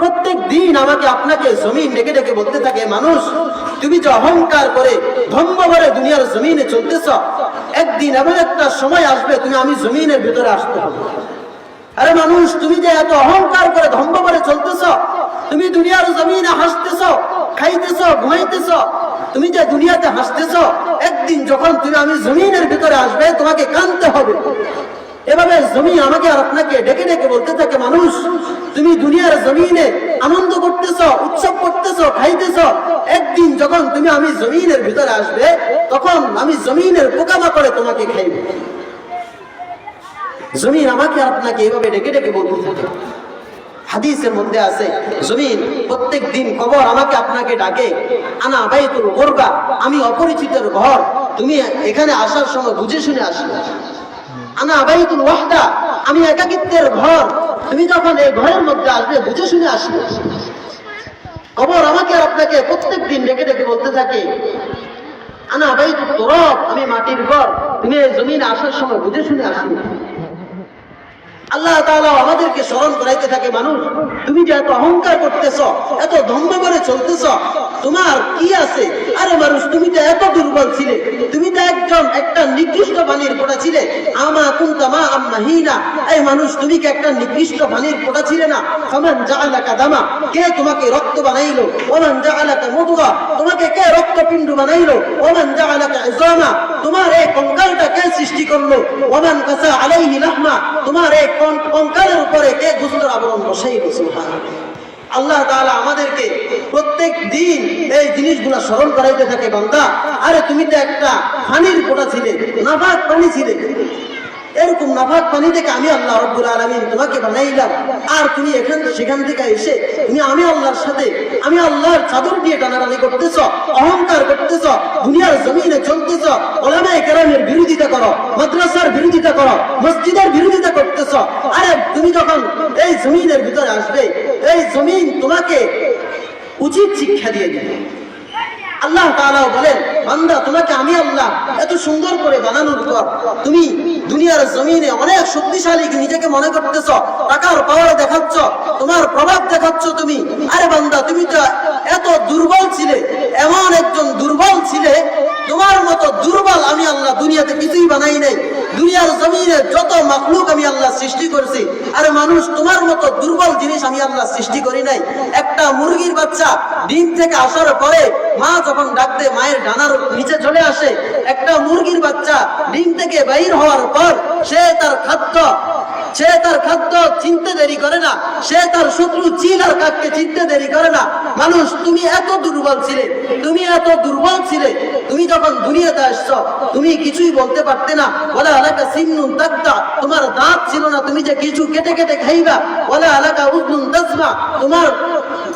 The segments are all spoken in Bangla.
প্রত্যেক দিন আমাকে আপনাকে জমিন ডেকে ডেকে বলতে থাকে, মানুষ, তুমি যে অহংকার করে ধম্ম করে দুনিয়ার জমিনে চলতেছ, একদিন এমন একটা সময় আসবে তুমি আমি জমিনের ভিতরে আসতে হবে আরে মানুষ, তুমি যে এত অহংকার করে ধম্ম করে চলতেছ, তুমি দুনিয়ার জমিনে হাসতেছ, খাইতেছ, ঘুমাইতেছ, তুমি যে দুনিয়াতে হাসতেছ, একদিন যখন তুমি আমি জমিনের ভিতরে আসবে, তোমাকে কানতে হবে। এভাবে জমি আমাকে আর আপনাকে ডেকে ডেকে তুমি দুনিয়ার জমিনে আনন্দ করতেছ, উৎসব করতেছ, খাইতেছ, একদিন যখন তুমি আমি জমিনের ভিতরে আসবে, তখন আমি জমিনের পোকামা করে তোমাকে খাইব। জমিন আমাকে আপনাকে এভাবে ডেকে ডেকে বলতে থাকে হাদিসের মধ্যে আছে, জমিন প্রত্যেক দিন কবর আমাকে আপনাকে ডাকে, আনা বাইতুল গোরবা, আমি অপরিচিতের ঘর, তুমি এখানে আসার সময় বুঝে শুনে আসবে। আনা বাইতুল ওয়াহদা, আমি একাকিত্বের ঘর তুমি যখন এই ঘরের মধ্যে আসবে, বুঝে শুনে আসবে। কবর আমাকে আর আপনাকে প্রত্যেক দিন ডেকে ডেকে বলতে থাকে, আনা ভাই তোর আমি মাটির ঘর। তুমি এই জমিন আসার সময় বুঝে শুনে আসবে। আল্লাহ তাআলা আমাদেরকে স্মরণ করাইতে থাকে, মানুষ, তুমি যে এত অহংকার করতেছ, এত ধম্ম করে চলতেছ, তোমার কি আছে? আরে মানুষ, তুমি তো এত দুর্বল ছিলে, তুমি তো একজন, একটা নিকৃষ্ট পানির পোটা ছিলে। আমা কুনতা মা আম্মাহিনা এই মানুষ, তুমি কি একটা নিকৃষ্ট পানির পোটা ছিলে না? ফামান জাআলাকা দামা। কে তোমাকে রক্ত বানাইলো? ওমান জাআলাকা মুদগা। তোমাকে কে রক্তপিণ্ড বানাইলো? ওমান জাআলাকা ইজামা তোমার এই কঙ্কালটা কে সৃষ্টি করল? ওমান কাসা আলাইহি লাহমা, তোমার এই কঙ্কালের উপরে কে গুসলের আবরণ বসাইলো? সুবহানাল্লাহ। আল্লাহ তাআলা আমাদেরকে প্রত্যেক দিন এই জিনিসগুলো স্মরণ করাইতে থাকে, বান্দা। আরে তুমি তো একটা পানির ফোঁটা ছিলে নাফাক পানি ছিলে। এরকম নাফাক পানি থেকে আমি আল্লাহ রব্বুল আলামিন তোমাকে বানাইলাম। আর তুমি এখান, সেখান থেকে এসে তুমি আমি আল্লাহর সাথে, আমি আল্লাহর চাদর দিয়ে টানাটানি করতেছ। করতেছ দুনিয়ার জমিনে চলতেছ, ওলামায়ে কেরামের বিরোধিতা করো, মাদ্রাসার বিরোধিতা করো, মসজিদের বিরোধিতা করতেছ। আরে, তুমি যখন এই জমিনের ভিতরে আসবে, এই জমিন তোমাকে উচিত শিক্ষা দিয়ে দিবে। আল্লাহ তাআলাও বলেন, বান্দা, তোমাকে আমি আল্লাহ এত সুন্দর করে বানানোর পর তুমি দুনিয়ার জমিনে অনেক শক্তিশালী নিজেকে মনে করতেছ, টাকার পাওয়ার দেখাচ্ছ, তোমার প্রভাব দেখাচ্ছ তুমি। আরে বান্দা, তুমি তো এত দুর্বল ছিলে এমন একজন দুর্বল ছিলে তোমার মতো দুর্বল আমি আল্লাহ দুনিয়াতে কিছুই বানাই নাই দুনিয়ার জমিনে যত মাখলুক আমি আল্লাহ সৃষ্টি করেছি আরে মানুষ তোমার মতো দুর্বল জিনিস আমি আল্লাহ সৃষ্টি করি নাই একটা মুরগির বাচ্চা ডিম থেকে আসার পরে মা যখন ডাকতে মায়ের ডানার নিচে চলে আসে, একটা মুরগির বাচ্চা ডিম থেকে বাইর হওয়ার পর সে তার খাদ্য, সে তার খাদ্য চিনতে দেরি করে না, সে তার শত্রু চিল আর কাককে চিনতে দেরি করে না। মানুষ, তুমি এত দুর্বল ছিলে, তুমি এত দুর্বল ছিলে তুমি যখন দুনিয়াতে আসছো, তুমি কিছুই বলতে পারতে না। বলে এলাকা সিন্নুন তাক্তা তোমার দাঁত ছিল না, তুমি যে কিছু কেটে কেটে খাইবা? বলে এলাকা উদ্নুন তাসমা তোমার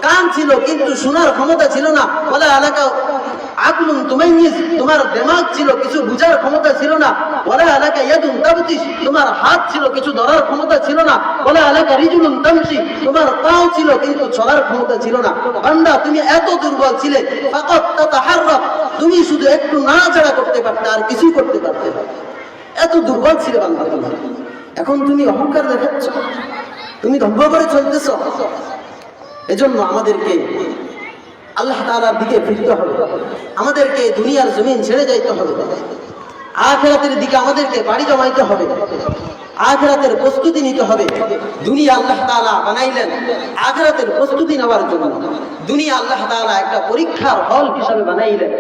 কান ছিল, কিন্তু শোনার ক্ষমতা ছিল না। বলে এলাকা আকলুন তুমাইয়িজ তোমার দিমাগ ছিল, কিছু বুঝার ক্ষমতা ছিল না। ওলা এলাকা ইয়াদুন তাবতিস তোমার হাত ছিল, কিছু ধরার ক্ষমতা ছিল না। ওলা এলাকা রিজুলুন তামশি, তোমার পাও ছিল, কিন্তু চলার ক্ষমতা ছিল না। বান্দা, তুমি এত দুর্বল ছিলে ফাকাত তাতাহাররাক তুমি শুধু একটু নাড়াচাড়া করতে পারতে, আর কিছুই করতে পারতে। এত দুর্বল ছিল বান্দা তোমার এখন তুমি অহংকার দেখাচ্ছ? তুমি ধব্য করে চলতেছ? এজন্য আমাদেরকে আল্লাহ তাআলার দিকে ফিরতে হবে। আমাদেরকে দুনিয়ার জমিন ছেড়ে যাইতে হবে। আখেরাতের দিকে আমাদেরকে বাড়ি জমাইতে হবে। আখেরাতের প্রস্তুতি নিতে হবে। দুনিয়া আল্লাহ তাআলা বানাইলেন আখেরাতের প্রস্তুতি নেওয়ার জন্য। দুনিয়া আল্লাহ তাআলা একটা পরীক্ষার হল হিসাবে বানাইলেন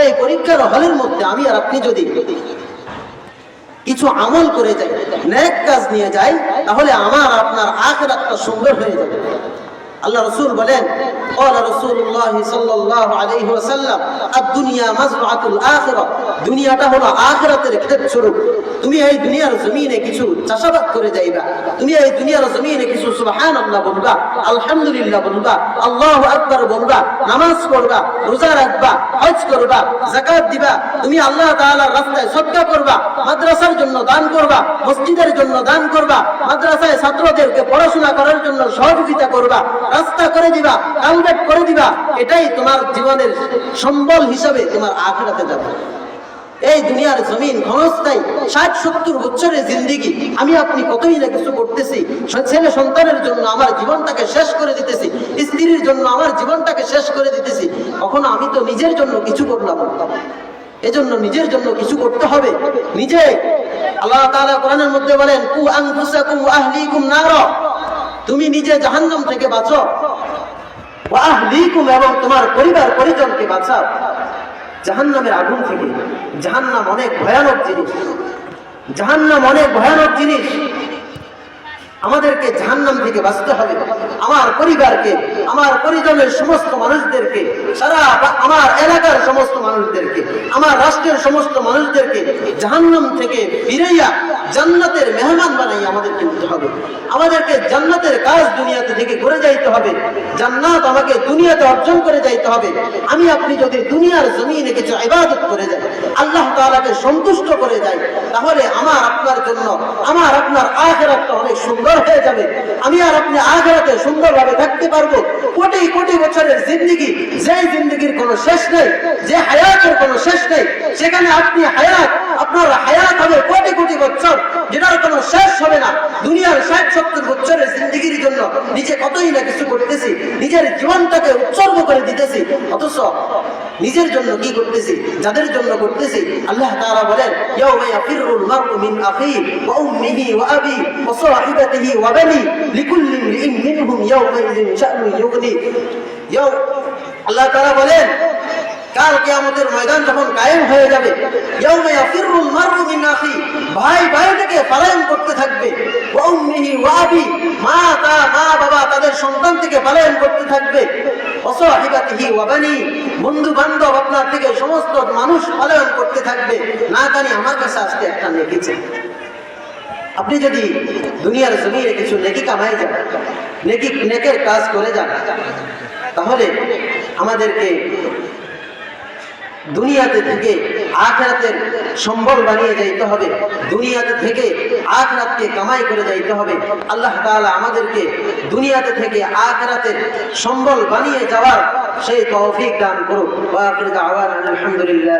এই পরীক্ষার হলের মধ্যে আমি আর আপনি যদি কিছু আমল করে যাই, নেক কাজ নিয়ে যাই, তাহলে আমার আপনার আখেরাতটা সুন্দর হয়ে যাবে। আল্লাহ রসুল বলেন قال رسول الله صلى الله عليه وسلم الدنيا مزرعة الآخرة দুনিয়াটা হলো আখিরাতের ক্ষেত স্বরূপ তুমি এই দুনিয়ার জমিনে কিছু চাষাবাদ করে যাইবা তুমি এই দুনিয়ার জমিনে কিছু সুবহানাল্লাহ বলবা আলহামদুলিল্লাহ বলবা আল্লাহু আকবার বলবা নামাজ পড়বা রোজা রাখবা হজ করবা যাকাত দিবা তুমি আল্লাহ তাআলার রাস্তায় সদকা করবা মাদ্রাসার জন্য দান করবা মসজিদের জন্য দান করবা মাদ্রাসায় ছাত্রদেরকে পড়াশোনা করার জন্য সহযোগিতা করবা রাস্তা করে দিবা কালভেট করে দিবা, এটাই তোমার জীবনের সম্বল হিসাবে তোমার আখেরাতে যাবে। এই দুনিয়ার জমিন ক্ষণস্থায়ী, ষাট, সত্তর বছরের জিন্দিগি। আমি আপনি কতই না কিছু করতেছি ছেলে সন্তানের জন্য আমার জীবনটাকে শেষ করে দিতেছি জিন্দিগির জন্য আমার জীবনটাকে শেষ করে দিতেছি। কখনো আমি তো নিজের জন্য কিছু করলাম এজন্য নিজের জন্য কিছু করতে হবে। নিজে আল্লাহ তাআলা কোরআনের মধ্যে বলেন কু আনফুসাকুম ওয়া আহলিকুম নার। তুমি নিজে জাহান্নাম থেকে বাঁচো। এবং তোমার পরিবার পরিজনকে বাঁচাও। জাহান্নামের আগুন থেকে জাহান্নাম অনেক ভয়ানক জিনিস। জাহান্নাম অনেক ভয়ানক জিনিস। আমাদেরকে জাহান্নাম থেকে বাঁচতে হবে। আমার পরিবারকে, আমার পরিজনের সমস্ত মানুষদেরকে, সারা আমার এলাকার সমস্ত মানুষদেরকে, আমার রাষ্ট্রের সমস্ত মানুষদেরকে জাহান্নাম থেকে ফিরাইয়া জান্নাতের মেহমান বানাই আমাদেরকে নিতে হবে। আমাদেরকে জান্নাতের কাজ দুনিয়াতে থেকে করে যাইতে হবে। জান্নাত আমাকে দুনিয়াতে অর্জন করে যাইতে হবে। আমি আপনি যদি দুনিয়ার জমিনে কিছু ইবাদত করে যাই, আল্লাহ তাআলাকে সন্তুষ্ট করে যাই, তাহলে আমার আপনার জন্য, আমার আপনার আখেরাতটা অনেক সুন্দর হয়ে যাবে। আমি আর আপনি আখেরাতে সুন্দরভাবে থাকতে পারব। কোটি কোটি বছরের জিন্দগি যে জিন্দগির কোনো শেষ নেই, যে হায়াতের কোনো শেষ নেই, সেখানে আপনি হায়াত, আপনার হায়াত হবে কোটি কোটি বছর, যেটার কোনো শেষ হবে না। দুনিয়ার ষাট সত্তর বছরের জিন্দগির জন্য নিজে কতই না কিছু করতেছি, নিজের জীবনটাকে উৎসর্গ করে দিতেছি। অথচ নিজের জন্য কি করতেছি? যাদের জন্য করতেছি? আল্লাহ তাআলা বলেন ওয়া আল্লাহ তাআলা বলেন, কাল কিয়ামতের ময়দান যখন কায়েম হয়ে যাবে মিন ভাই ভাই থেকে পলায়ন করতে থাকবে। ওয়া মা, তা, মা, বাবা তাদের সন্তান থেকে পলায়ন করতে থাকবে। বন্ধু বান্ধব আপনার থেকে সমস্ত মানুষ পলায়ন করতে থাকবে। না জানি আমার কাছে আজকে একটা নেকিছে আপনি যদি দুনিয়ার জমিনে কিছু নেকি কামাই যান, নেকি, নেকের কাজ করে যান, তাহলে আমাদেরকে দুনিয়াতে থেকে আখরাতের সম্বল বানিয়ে যাইতে হবে। দুনিয়াতে থেকে আখরাতকে কামাই করে যাইতে হবে। আল্লাহ তাআলা আমাদেরকে দুনিয়াতে থেকে আখরাতের সম্বল বানিয়ে যাওয়ার সেই তৌফিক দান করুক। আলহামদুলিল্লাহ